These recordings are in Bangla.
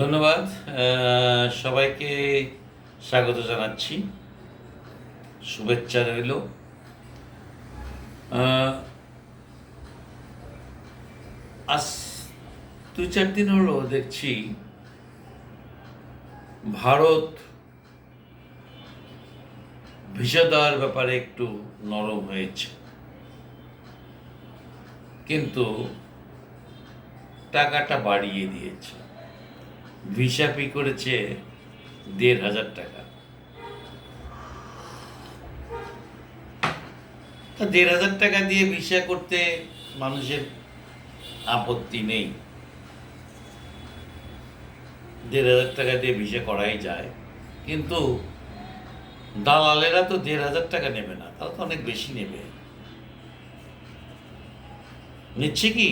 ধন্যবাদ সবাইকে স্বাগত জানাচ্ছি। শুভেচ্ছা রইল। আজ দুই চার দিন হলো দেখছি ভারত ভিসা দেওয়ার ব্যাপারে একটু নরম হয়েছে। কিন্তু টাকাটা বাড়িয়ে দিয়েছে। ভিসা পি করেছে দেড় হাজার টাকা। তা দেড় হাজার টাকা দিয়ে ভিসা করতে মানুষের আপত্তি নেই। দেড় হাজার টাকা দিয়ে ভিসা করাই যায়। কিন্তু দালালেরা তো দেড় হাজার টাকা নেবে না, তারা তো অনেক বেশি নেবে। নিচ্ছে কি?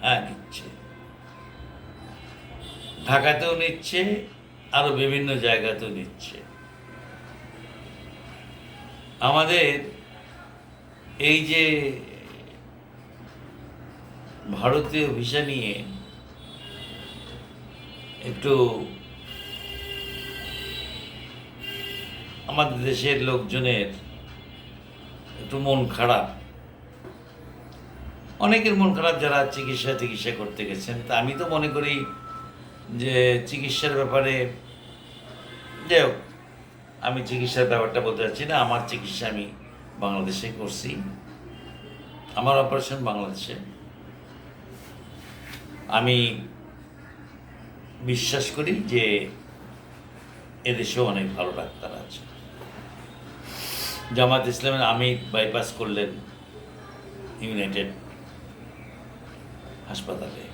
হ্যাঁ নিচ্ছে। ঢাকাতেও নিচ্ছে, আরও বিভিন্ন জায়গাতেও নিচ্ছে। আমাদের এই যে ভারতীয় ভিসা নিয়ে একটু আমাদের দেশের লোকজনের একটু মন খারাপ। অনেকের মন খারাপ যারা চিকিৎসা চিকিৎসা করতে গেছেন, তা আমি তো মনে করি যে চিকিৎসার ব্যাপারে, যাই হোক, আমি চিকিৎসার ব্যাপারটা বলতে চাচ্ছি না, আমার চিকিৎসা আমি বাংলাদেশে করছি। আমার অপারেশন বাংলাদেশে। আমি বিশ্বাস করি যে এদেশেও অনেক ভালো ডাক্তার আছে। জামাত ইসলামের আমি বাইপাস করলেন ইউনাইটেড হাসপাতালে।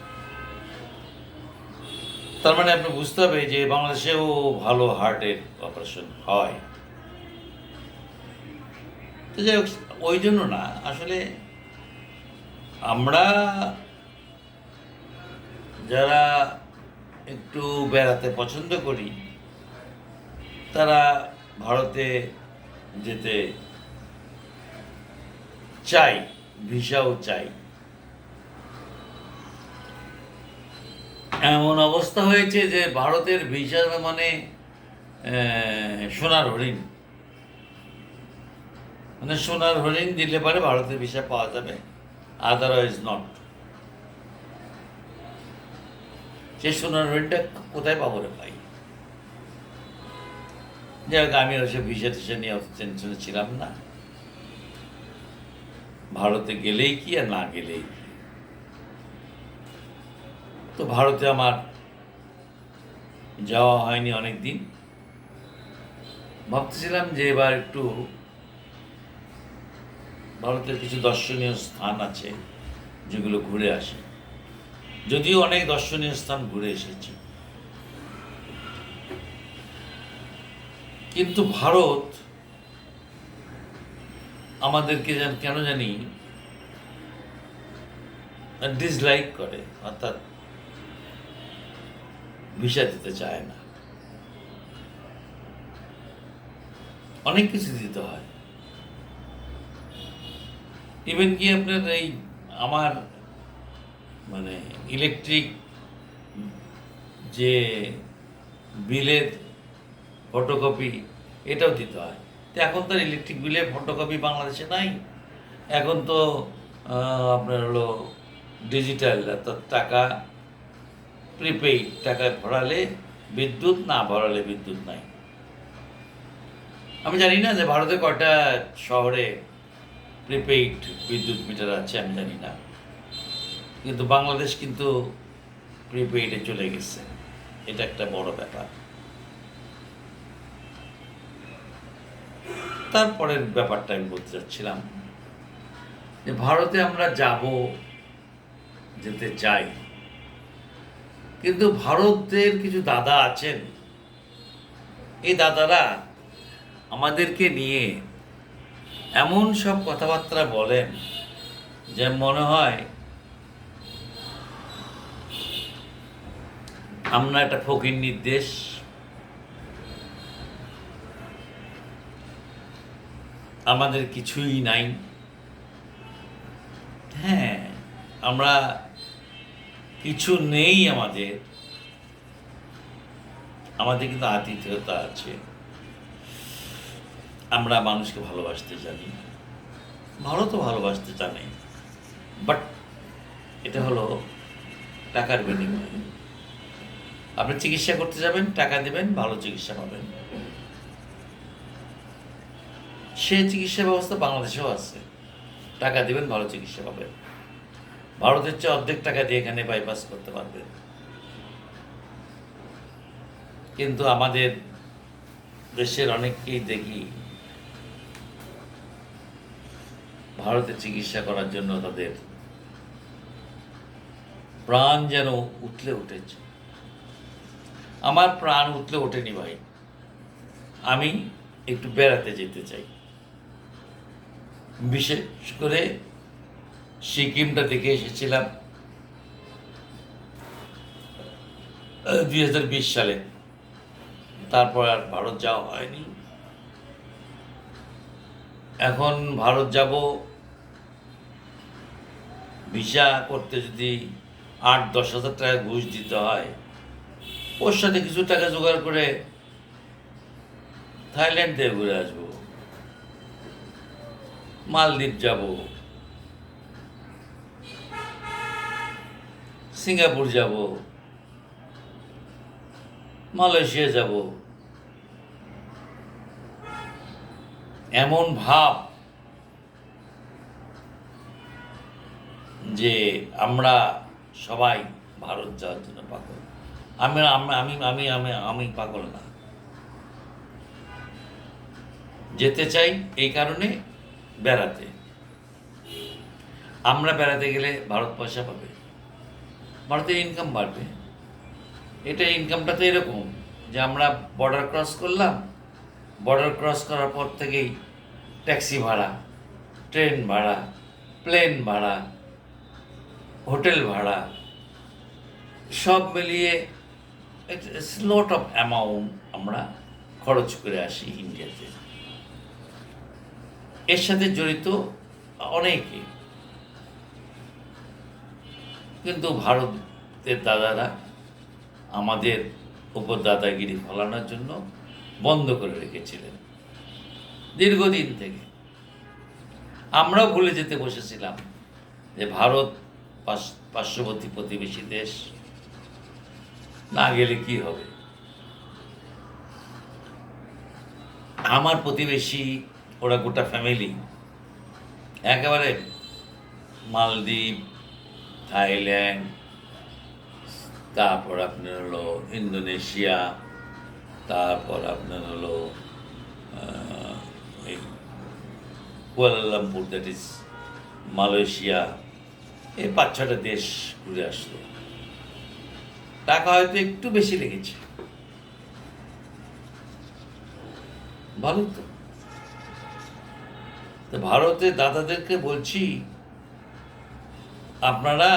তার মানে আপনি বুঝতে হবে যে বাংলাদেশেও ভালো হার্টের অপারেশন হয়। তো যাই হোক, ওই জন্য না, আসলে আমরা যারা একটু বেড়াতে পছন্দ করি, তারা ভারতে যেতে চাই, ভিসাও চাই। এমন অবস্থা হয়েছে যে ভারতের ভিসা মানে সোনার হরিণ। মানে সোনার হরিণ দিলে পরে ভারতের ভিসা পাওয়া যাবে। আদারওয়াইজ নট সে সোনার হরিণটা কোথায় পাবো রে ভাই? যাই হোক আমি ওসব ভিসা টিসা নিয়ে অত টেনশনে ছিলাম না। ভারতে গেলেই কি আর না গেলেই? কি তো ভারতে আমার যাওয়া হয়নি অনেক দিন ভাবতেছিলাম যে এবার একটু ভারতের কিছু দর্শনীয় স্থান আছে যেগুলো ঘুরে আসে। যদিও অনেক দর্শনীয় স্থান ঘুরে এসেছি। কিন্তু ভারত আমাদেরকে কেন জানি ডিসলাইক করে, অর্থাৎ ভিসা দিতে চায় না। অনেক কিছু দিতে হয়। ইভেন কি আপনার এই আমার মানে ইলেকট্রিক যে বিলের ফটোকপি এটাও দিতে হয়। তো এখন তো ইলেকট্রিক বিলের ফটোকপি বাংলাদেশে নাই। এখন তো আপনার হলো ডিজিটাল অর্থাৎ টাকা প্রিপেইড টাকা ভরালে বিদ্যুৎ না ভরালে বিদ্যুৎ নাই? আমি জানি না যে ভারতে কটা শহরে প্রিপেইড বিদ্যুৎ মিটার আছে, আমি জানি না। কিন্তু বাংলাদেশ কিন্তু প্রিপেইডে চলে গেছে। এটা একটা বড় ব্যাপার। তারপরের ব্যাপারটা আমি বলতে চাচ্ছিলাম যে ভারতে আমরা যাব, যেতে চাই। কিন্তু ভারতের কিছু দাদা আছেন, এই দাদারা আমাদেরকে নিয়ে এমন সব কথাবার্তা বলেন যে মনে হয় আমরা একটা ফকির নির্দেশ আমাদের কিছুই নাই। হ্যাঁ আমরা কিছু নেই আমাদের। আমাদের কিন্তু আতিথেয়তা আছে। আমরা মানুষকে ভালোবাসতে জানি। ভারতও ভালোবাসতে জানে। বাট এটা হলো টাকার বিনিময়। আপনি চিকিৎসা করতে যাবেন, টাকা দেবেন, ভালো চিকিৎসা পাবেন। সে চিকিৎসা ব্যবস্থা বাংলাদেশেও আছে। টাকা দিবেন, ভালো চিকিৎসা পাবেন। ভারতের চেয়ে অর্ধেক টাকা দিয়ে এখানে বাইপাস করতে পারবেন কিন্তু আমাদের দেশের অনেককেই দেখি ভারতে চিকিৎসা করার জন্য তাদের প্রাণ যেন উঠলে উঠেছে। আমার প্রাণ উঠলে ওঠেনি ভাই। আমি একটু বেড়াতে যেতে চাই। বিশেষ করে সিকিমটা দেখে এসেছিলাম দুই হাজার বিশ সালে। তারপর আর ভারত যাওয়া হয়নি। এখন ভারত যাব, ভিসা করতে যদি আট, দশ হাজার টাকা ঘুষ দিতে হয়, ওর সাথে কিছু টাকা জোগাড় করে থাইল্যান্ড থেকে ঘুরে আসব। মালদ্বীপ যাব। সিঙ্গাপুর যাব, মালয়েশিয়া যাব। এমন ভাব যে আমরা সবাই ভারত যাওয়ার জন্য পাগল। আমি আমি আমি আমি আমি পাগল না। যেতে চাই এই কারণে বেড়াতে। আমরা বেড়াতে গেলে ভারত পয়সা পাবে। ভারতের ইনকাম বাড়বে। এটা ইনকামটা তো এরকম যে আমরা বর্ডার ক্রস করলাম বর্ডার ক্রস করার পর থেকেই ট্যাক্সি ভাড়া ট্রেন ভাড়া প্লেন ভাড়া হোটেল ভাড়া, সব মিলিয়ে লট অফ অ্যামাউন্ট আমরা খরচ করে আসি ইন্ডিয়াতে এর সাথে জড়িত অনেকে। কিন্তু ভারতের দাদারা আমাদের উপর দাদাগিরি ফলানোর জন্য বন্ধ করে রেখেছিলেন। দীর্ঘদিন থেকে। আমরাও ভুলে যেতে বসেছিলাম যে ভারত পার্শ্ববর্তী প্রতিবেশী দেশ, না গেলে কি হবে? আমার প্রতিবেশী, ওরা গোটা ফ্যামিলি একেবারে মালদ্বীপ থাইল্যান্ড, তারপর আপনার হলো ইন্দোনেশিয়া, তারপর আপনার হলো কুয়ালালামপুর দ্যাট ইজ মালয়েশিয়া, এই পাঁচ ছটা দেশ ঘুরে আসলো। টাকা হয়তো একটু বেশি লেগেছে। ভালো তো। তো ভারতের দাদাদেরকে বলছি আপনারা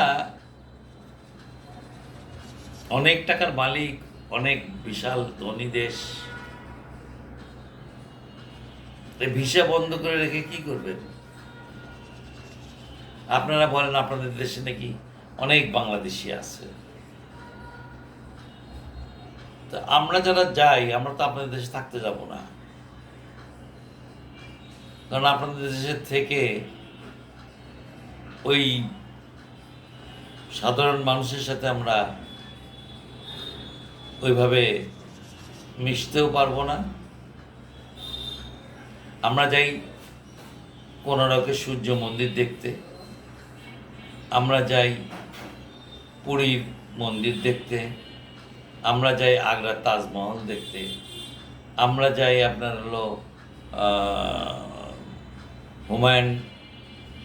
অনেক টাকার মালিক, অনেক বিশাল ধনী দেশ। ভিসা বন্ধ করে রেখে কি করবেন? আপনারা বলেন আপনাদের দেশে নাকি অনেক বাংলাদেশি আছে। তা আমরা যারা যাই, আমরা তো আপনাদের দেশে থাকতে যাব না। কারণ আপনাদের দেশের থেকে ওই সাধারণ মানুষের সাথে আমরা ওইভাবে মিশতেও পারব না। আমরা যাই কোনারকে সূর্য মন্দির দেখতে। আমরা যাই পুরীর মন্দির দেখতে। আমরা যাই আগ্রার তাজমহল দেখতে। আমরা যাই আপনার হলো হুমায়ুন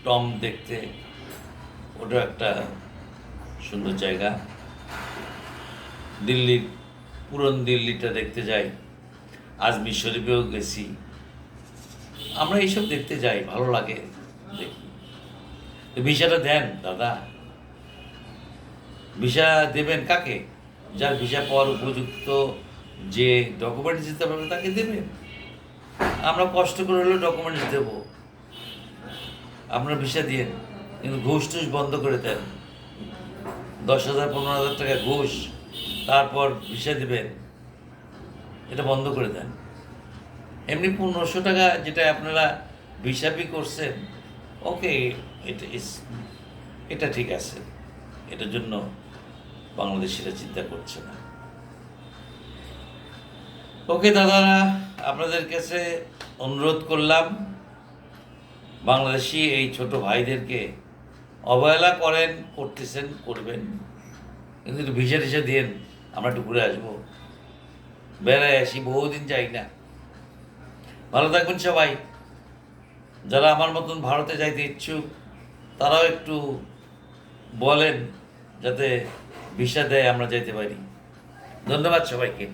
টম দেখতে। ওটা একটা সুন্দর জায়গা। দিল্লির পুরন দিল্লিটা দেখতে যাই। আজমির শরীফেও গেছি। আমরা এইসব দেখতে যাই, ভালো লাগে দেখি। ভিসাটা দেন, দাদা। ভিসা দেবেন কাকে? যার ভিসা পাওয়ার উপযুক্ত যে ডকুমেন্টস দিতে পারবে তাকে দেবেন। আমরা কষ্ট করে হলেও ডকুমেন্টস দেব। আপনার ভিসা দিয়ে কিন্তু ঘুষ টুস বন্ধ করে দেন। দশ হাজার পনেরো হাজার টাকা ঘুষ, তারপর ভিসা দেবেন এটা বন্ধ করে দেন। এমনি পনেরোশো টাকা যেটা আপনারা ভিসাপি করছেন, ওকে এটা ইস এটা ঠিক আছে। এটার জন্য বাংলাদেশিরা চিন্তা করছে না। ওকে, দাদারা, আপনাদের কাছে অনুরোধ করলাম, বাংলাদেশি এই ছোট ভাইদেরকে অবহেলা করেন, করতেছেন, করবেন। কিন্তু একটু ভিসা টিসা দিন আমরা একটু ঘুরে আসব। বেড়ায় আসি, বহুদিন যাই না। ভালো থাকবেন সবাই। যারা আমার মতন ভারতে যাইতে ইচ্ছুক, তারাও একটু বলেন, যাতে ভিসা দেয়, আমরা যাইতে পারি। ধন্যবাদ সবাইকে।